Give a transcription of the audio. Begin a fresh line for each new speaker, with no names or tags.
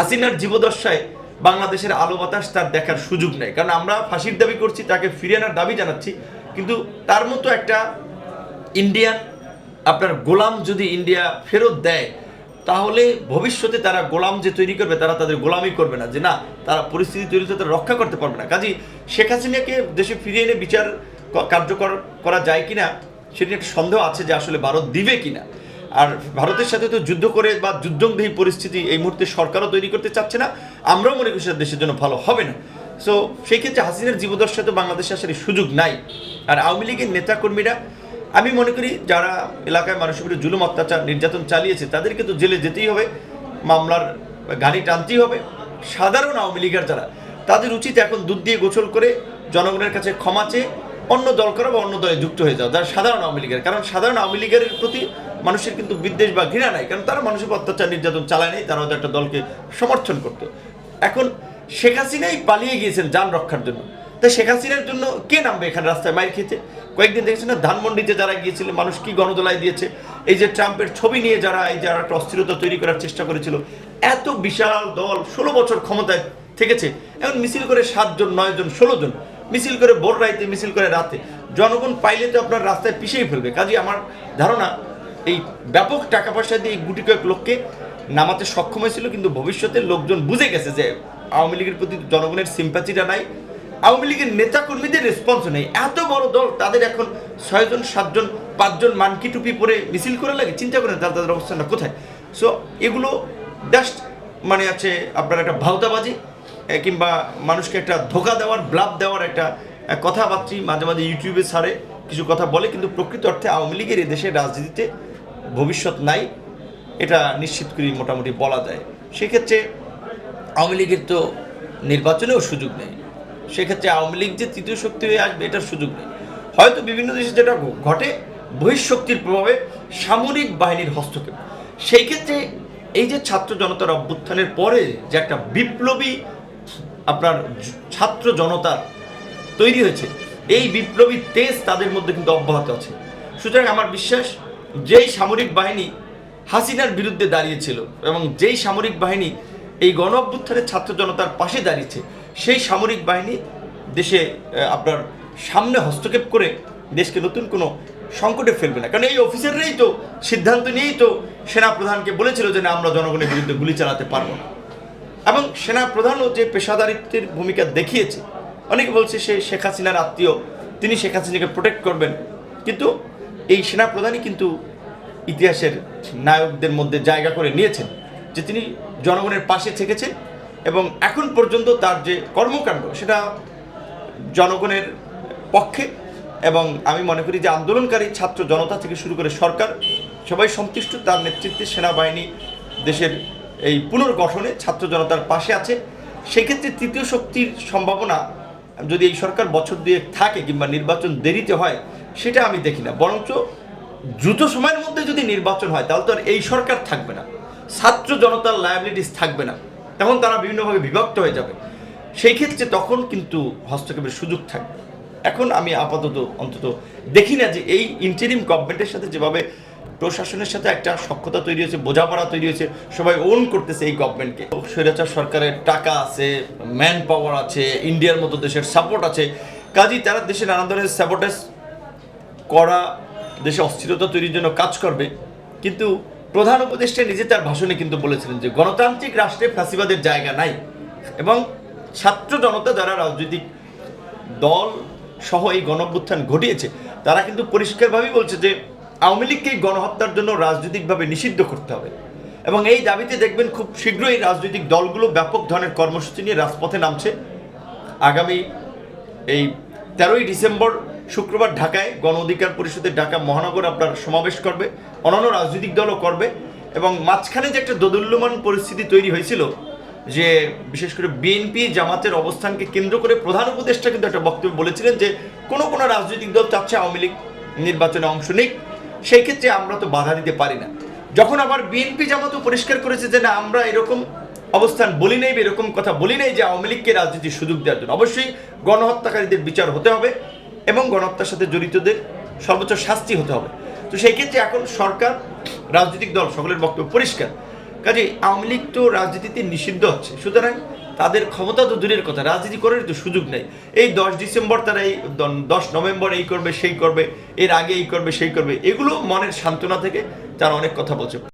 হাসিনার জীবদশায় বাংলাদেশের আলো বাতাস তার দেখার সুযোগ নেই। কারণ আমরা ফাঁসির দাবি করছি, তাকে ফিরিয়ে আনার দাবি জানাচ্ছি। কিন্তু তার মতো একটা ইন্ডিয়ান আপনার গোলাম যদি ইন্ডিয়া ফেরত দেয়, তাহলে ভবিষ্যতে তারা গোলাম যে তৈরি করবে, তারা তাদের গোলামি করবে না। যে না, তারা পরিস্থিতি তৈরি হতে তারা রক্ষা করতে পারবে না। কাজী, শেখ হাসিনাকে দেশে ফিরিয়ে এনে বিচার কার্যকর করা যায় কিনা, সেটি একটা সন্দেহ আছে যে আসলে ভারত দিবে কিনা। আর ভারতের সাথে তো যুদ্ধ করে বা যুদ্ধংদেহী পরিস্থিতি এই মুহূর্তে সরকারও তৈরি করতে চাচ্ছে না। আমরাও মনে করি দেশের জন্য ভালো হবে না। সো সেই ক্ষেত্রে হাসিনার জীবদশা তো বাংলাদেশে আসার সুযোগ নাই। আর আওয়ামী লীগের নেতাকর্মীরা, আমি মনে করি যারা এলাকায় মানুষের উপরে জুলুম, অত্যাচার, নির্যাতন চালিয়েছে, তাদেরকে তো জেলে যেতেই হবে, মামলার গাড়ি টানতেই হবে। সাধারণ আওয়ামী লীগের যারা, তাদের উচিত এখন দুধ দিয়ে গোসল করে জনগণের কাছে ক্ষমা চেয়ে অন্য দল করা বা অন্য দলে যুক্ত হয়ে যাওয়া, যারা সাধারণ আওয়ামী লীগের। কারণ সাধারণ আওয়ামী লীগের প্রতি মানুষের কিন্তু বিদ্বেষ বা ঘৃণা নাই, কারণ তারা মানুষের অত্যাচার, নির্যাতন চালায় নাই, তারা একটা দলকে সমর্থন করতো। এখন শেখ হাসিনাই পালিয়ে গিয়েছেন যান রক্ষার জন্য। তাই শেখ হাসিনার জন্য কে নামবে এখানে রাস্তায় মাইর খেতে? কয়েকদিন দেখেছেন না, ধানমন্ডিতে যারা গিয়েছিলেন, মানুষ কি গণদোলায় দিয়েছে? এই যে ট্রাম্পের ছবি নিয়ে যারা, এই যারা একটা অস্থিরতা তৈরি করার চেষ্টা করেছিল, এত বিশাল দল ষোলো বছর ক্ষমতায় থেকেছে, এখন মিছিল করে সাতজন, নয়জন, ষোলো জন, মিছিল করে ভোর রাইতে, মিছিল করে রাতে, জনগণ পাইলে তো আপনার রাস্তায় পিছিয়ে ফেলবে। কাজে আমার ধারণা এই ব্যাপক টাকা পয়সা দিয়ে এই গুটি কয়েক লোককে নামাতে সক্ষম হয়েছিল, কিন্তু ভবিষ্যতে লোকজন বুঝে গেছে যে আওয়ামী লীগের প্রতি জনগণের সিম্পাথিটা নাই। আওয়ামী লীগের নেতা কর্মীদের রেসপন্স নেই। এত বড় দল, তাদের এখন ছয়জন, সাতজন, পাঁচজন মানকি টুপি পরে মিছিল করে লাগে? চিন্তা করেন তাহলে তাদের অবস্থানটা কোথায়? সো এগুলো জাস্ট মানে আছে আপনার একটা ভাওতাবাজি কিংবা মানুষকে একটা ধোকা দেওয়ার ব্লাব দেওয়ার একটা কথাবার্তি মাঝে মাঝে ইউটিউবে ছাড়ে, কিছু কথা বলে, কিন্তু প্রকৃত অর্থে আওয়ামী লীগের এই দেশের রাজনীতিতে ভবিষ্যৎ নাই, এটা নিশ্চিত করে মোটামুটি বলা যায়। সেক্ষেত্রে আওয়ামী লীগের তো নির্বাচনেও সুযোগ নেই। সেক্ষেত্রে আওয়ামী লীগ যে তৃতীয় শক্তি হয়ে আসবে, এটার সুযোগ নেই। হয়তো বিভিন্ন দেশে যেটা ঘটে, বহিঃশক্তির প্রভাবে সামরিক বাহিনীর হস্তক্ষেপ। সেই ক্ষেত্রে এই যে ছাত্র জনতার অভ্যুত্থানের পরে যে একটা বিপ্লবী আপনার ছাত্র জনতার তৈরি হয়েছে, এই বিপ্লবী তেজ তাদের মধ্যে কিন্তু অব্যাহত আছে। সুতরাং আমার বিশ্বাস যেই সামরিক বাহিনী হাসিনার বিরুদ্ধে দাঁড়িয়েছিল এবং যেই সামরিক বাহিনী এই গণ অভ্যুত্থানের ছাত্র জনতার পাশে দাঁড়িয়েছে, সেই সামরিক বাহিনী দেশে আপনার সামনে হস্তক্ষেপ করে দেশকে নতুন কোনো সংকটে ফেলবে না। কারণ এই অফিসাররাই তো সিদ্ধান্ত নিয়েই তো সেনা প্রধানকে বলেছিল যে, না, আমরা জনগণের বিরুদ্ধে গুলি চালাতে পারব না। এবং সেনা প্রধানও যে পেশাদারিত্বের ভূমিকা দেখিয়েছে, অনেকে বলছে সে শেখ হাসিনার আত্মীয়, তিনি শেখ হাসিনাকে প্রোটেক্ট করবেন। কিন্তু এই সেনা প্রধানই কিন্তু ইতিহাসের নায়কদের মধ্যে জায়গা করে নিয়েছেন, যে তিনি জনগণের পাশে থেকেছেন এবং এখন পর্যন্ত তার যে কর্মকাণ্ড সেটা জনগণের পক্ষে এবং আমি মনে করি যে আন্দোলনকারী ছাত্র জনতা থেকে শুরু করে সরকার সবাই সন্তুষ্ট, তার নেতৃত্বে সেনাবাহিনী দেশের এই পুনর্গঠনে ছাত্র জনতার পাশে আছে। সেক্ষেত্রে তৃতীয় শক্তির সম্ভাবনা, যদি এই সরকার বছর দিয়ে থাকে কিংবা নির্বাচন দেরিতে হয় সেটা আমি দেখি না। বরঞ্চ দ্রুত সময়ের মধ্যে যদি নির্বাচন হয়, তাহলে তো আর এই সরকার থাকবে না। ছাত্র জনতার লায়াবিলিটিস থাকবে না। তখন তারা বিভিন্নভাবে বিভক্ত হয়ে যাবে। সেই ক্ষেত্রে তখন কিন্তু হস্তক্ষেপের সুযোগ থাকবে। এখন আমি আপাতত অন্তত দেখি না যে এই ইন্টারিম গভর্নমেন্টের সাথে যেভাবে প্রশাসনের সাথে একটা সক্ষতা তৈরি হয়েছে, বোঝাপড়া তৈরি হয়েছে, সবাই ওন করতেছে এই গভর্নমেন্টকে স্বৈরাচার সরকারের টাকা আছে ম্যান পাওয়ার আছে ইন্ডিয়ার মতো দেশের সাপোর্ট আছে। কাজেই তারা দেশে নানা ধরনের স্যাবোটেজ করা দেশে অস্থিরতা তৈরির জন্য কাজ করবে। কিন্তু প্রধান উপদেষ্টা নিজে তার ভাষণে কিন্তু বলেছিলেন যে গণতান্ত্রিক রাষ্ট্রে ফ্যাসিবাদের জায়গা নাই এবং ছাত্র জনতা যারা রাজনৈতিক দল সহ এই গণঅভ্যুত্থান ঘটিয়েছে, তারা কিন্তু পরিষ্কারভাবেই বলছে যে আওয়ামী লীগকে গণহত্যার জন্য রাজনৈতিকভাবে নিষিদ্ধ করতে হবে। এবং এই দাবিতে দেখবেন খুব শীঘ্রই রাজনৈতিক দলগুলো ব্যাপক ধরনের কর্মসূচি নিয়ে রাজপথে নামছে। আগামী এই তেরোই ডিসেম্বর শুক্রবার ঢাকায় গণ অধিকার পরিষদের ঢাকা মহানগর আপনার সমাবেশ করবে, অন্যান্য রাজনৈতিক দলও করবে এবং মাঝখানে যে একটা দোদুল্যমান পরিস্থিতি তৈরি হয়েছিল, যে বিশেষ করে বিএনপি জামাতের অবস্থানকে কেন্দ্র করে প্রধান উপদেষ্টা কিন্তু একটা বক্তব্য বলেছিলেন যে কোনো কোনো রাজনৈতিক দল চাচ্ছে আওয়ামী লীগ নির্বাচনে অংশ নিক, সেই ক্ষেত্রে আমরা তো বাধা দিতে পারি না। যখন আবার বিএনপি জামাতও পরিষ্কার করেছে যে না, আমরা এরকম অবস্থান বলি নাই এরকম কথা বলি নাই যে আওয়ামী লীগকে রাজনীতির সুযোগ দেওয়ার জন্য। অবশ্যই গণহত্যাকারীদের বিচার হতে হবে এবং গণহত্যার সাথে জড়িতদের সর্বোচ্চ শাস্তি হতে হবে। তো সেই ক্ষেত্রে এখন সরকার, রাজনৈতিক দল সকলের বক্তব্য পরিষ্কার। কাজে আওয়ামী লীগ তো রাজনীতিতে নিষিদ্ধ হচ্ছে সুতরাং তাদের ক্ষমতা তো দূরের কথা, রাজনীতি করার তো সুযোগ নেই। এই দশ ডিসেম্বর তারা এই দশ নভেম্বর এই করবে, সেই করবে, এর আগে এই করবে, সেই করবে, এগুলো মনের সান্ত্বনা থেকে তারা অনেক কথা বলছে।